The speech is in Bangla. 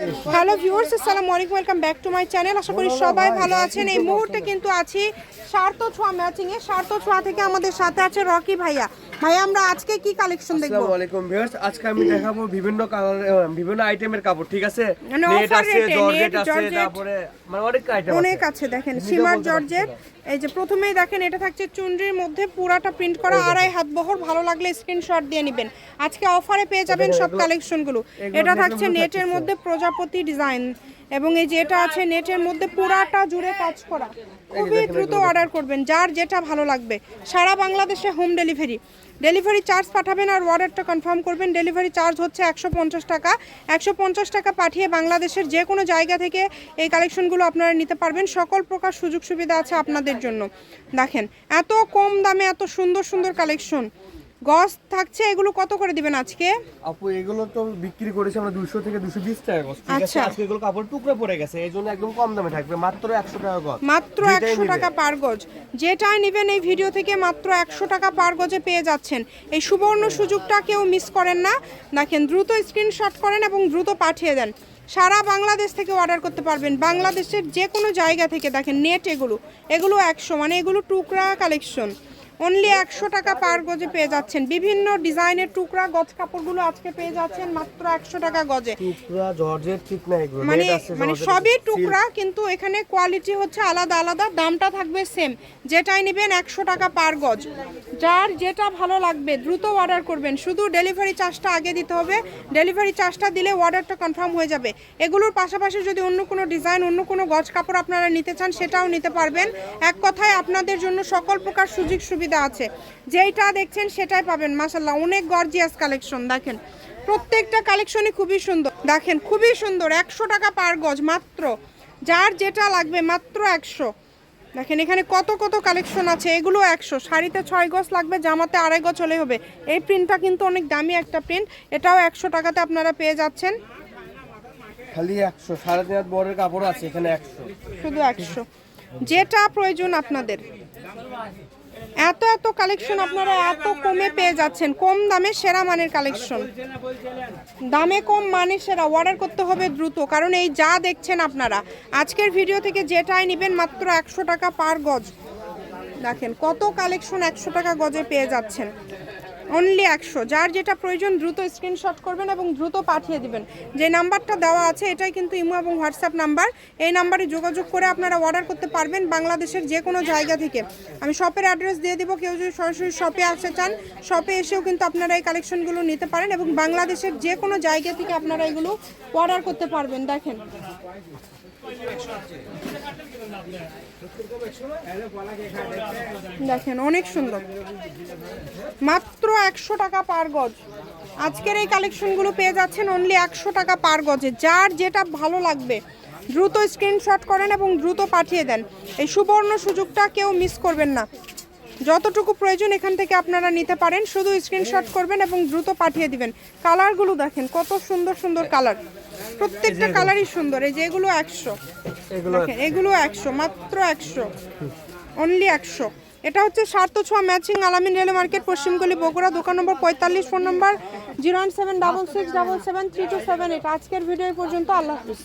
হ্যালো ভিউয়ার্স আসসালামু আলাইকুম welcome back to my channel. আশা করি সবাই ভালো আছেন। এই মুহূর্তে কিন্তু আছি সার্থ ছোঁয়া ম্যাচিং এ সার্থ ছোঁয়া থেকে আমাদের সাথে আছে রকি ভাইয়া। ভাইয়া আমরা আজকে কি কালেকশন দেখব? আসসালামু আলাইকুম ভিউয়ার্স। আজকে আমি দেখাবো বিভিন্ন কালার বিভিন্ন আইটেমের কাপড় ঠিক আছে? মানে নেট আছে জর্জেট আছে তারপরে মানে অনেক আইটেম অনেক আছে দেখেন সীমার জর্জের এই যে প্রথমেই দেখেন এটা থাকছে চুনরির মধ্যে পুরাটা প্রিন্ট করা আড়াই হাত বহর। ভালো লাগলে স্ক্রিনশট দিয়ে নেবেন। আজকে অফারে পেয়ে যাবেন সব কালেকশনগুলো এটা থাকছে নেটের মধ্যে প্রজাপতি ডিজাইন এবং এই যেটা আছে নেটের মধ্যে পুরাটা জুড়ে কাজ করা খুবই দ্রুত অর্ডার করবেন যার যেটা ভালো লাগবে। সারা বাংলাদেশে হোম ডেলিভারি। ডেলিভারি চার্জ পাঠাবেন আর অর্ডারটা কনফার্ম করবেন। ডেলিভারি চার্জ হচ্ছে একশো পঞ্চাশ টাকা। একশো পঞ্চাশ টাকা পাঠিয়ে বাংলাদেশের যে কোনো জায়গা থেকে এই কালেকশনগুলো আপনারা নিতে পারবেন। সকল প্রকার সুযোগ সুবিধা আছে আপনাদের জন্য। দেখেন এত কম দামে এত সুন্দর সুন্দর কালেকশন। গস থাকছে এগুলো কত করে দিবেন আজকে? আপু এগুলো তো বিক্রি করেছি আমরা 200 থেকে 220 টাকা গজ ঠিক আছে আচ্ছা। আজকে এগুলো কাপড় টুকরো পড়ে গেছে এই জন্য একদম কম দামে থাকবে মাত্র 100 টাকা গজ। মাত্র যেটাই একশো নিবে। টাকা পার গজ। যেটাই নেবেন এই ভিডিও থেকে মাত্র একশো টাকা পার গজে পেয়ে যাচ্ছেন। এই সুবর্ণ সুযোগটা কেউ মিস করেন না। দেখেন দ্রুত স্ক্রিনশট করেন এবং দ্রুত পাঠিয়ে দেন। সারা বাংলাদেশ থেকে অর্ডার করতে পারবেন। বাংলাদেশের যে কোনো জায়গা থেকে দেখেন নেট এগুলো। এগুলো একশো মানে এগুলো টুকরা কালেকশন অনলি একশো টাকা পার গজে পেয়ে যাচ্ছেন। বিভিন্ন ডিজাইনের টুকরা গজ কাপড়গুলো আজকে পেয়ে যাচ্ছেন মাত্র একশো টাকা গজে। মানে মানে সবই টুকরা কিন্তু এখানে কোয়ালিটি হচ্ছে আলাদা আলাদা দামটা থাকবে সেম যেটাই নেবেন একশো টাকা পার গজ। যার যেটা ভালো লাগবে দ্রুত অর্ডার করবেন। শুধু ডেলিভারি চার্জটা আগে দিতে হবে। ডেলিভারি চার্জটা দিলে অর্ডারটা কনফার্ম হয়ে যাবে। এগুলোর পাশাপাশি যদি অন্য কোনো ডিজাইন অন্য কোনো গজ কাপড় আপনারা নিতে চান সেটাও নিতে পারবেন। এক কথায় আপনাদের জন্য সকল প্রকার সুযোগ সুবিধা আছে। যেইটা দেখছেন সেটাই পাবেন মাসাল্লাহ অনেক গর্জিয়াস কালেকশন দেখেন। প্রত্যেকটা কালেকশনই খুবই সুন্দর। দেখেন খুবই সুন্দর। একশো টাকা পার গজ মাত্র। যার যেটা লাগবে মাত্র একশো। দেখেন এখানে কত কত কালেকশন আছে? এগুলো একশো। শাড়িতে ছয় গজ লাগবে জামাতে আড়াই গজ হলে হবে। এই প্রিন্টটা কিন্তু অনেক দামি একটা প্রিন্ট এটাও একশো টাকাতে আপনারা পেয়ে যাচ্ছেন। খালি 100 সাড়ে তিন হাত কাপড় আছে এখানে 100 শুধু একশো। যেটা প্রয়োজন আপনাদের। এত এত কালেকশন আপনারা এত কমে পেয়ে যাচ্ছেন। কম দামে সেরা মানের কালেকশন দামে কম মানে সেরা। অর্ডার করতে হবে দ্রুত, কারণ এই যা দেখছেন আপনারা। আজকের ভিডিও থেকে যেটাই নেবেন মাত্র একশো টাকা পার গজ। দেখেন কত কালেকশন একশো টাকা গজে পেয়ে যাচ্ছেন। অনলি একশো। যার যেটা প্রয়োজন দ্রুত স্ক্রিনশট করবেন এবং দ্রুত পাঠিয়ে দিবেন। যে নাম্বারটা দেওয়া আছে, এটাই কিন্তু ইমো এবং হোয়াটসঅ্যাপ নাম্বার। এই নাম্বারে যোগাযোগ করে আপনারা অর্ডার করতে পারবেন বাংলাদেশের যে কোনো জায়গা থেকে। আমি শপের অ্যাড্রেস দিয়ে দিব, কেউ যদি সরাসরি শপে আসতে চান শপে এসেও কিন্তু আপনারা এই কালেকশনগুলো নিতে পারেন এবং বাংলাদেশের যে কোনো জায়গা থেকে আপনারা এগুলো অর্ডার করতে পারবেন। দেখেন। দেখেন, অনেক সুন্দর। মাত্র একশো টাকা পার গজ। আজকের এই কালেকশনগুলো পেয়ে যাচ্ছেন অনলি একশো টাকা পার গজে। যার যেটা ভালো লাগবে, দ্রুত স্ক্রিনশট করেন এবং দ্রুত পাঠিয়ে দেন। এই সুবর্ণ সুযোগটা কেউ মিস করবেন না। যতটুকু প্রয়োজন এখান থেকে আপনারা নিতে পারেন। শুধু স্ক্রিনশট করবেন এবং দ্রুত পাঠিয়ে দিবেন। কালারগুলো দেখেন কত সুন্দর সুন্দর কালার প্রত্যেকটা কালারই সুন্দর। এই যে এগুলো একশো। এগুলো একশো। মাত্র একশো। অনলি একশো। এটা হচ্ছে সার্থ ছোঁয়া ম্যাচিং আলামিন রেল মার্কেট পশ্চিমগলি বগুড়া দোকান নম্বর পঁয়তাল্লিশ phone number zero one seven double six double seven three two seven eight. আজকের ভিডিও পর্যন্ত। আল্লাহ হাফিজ।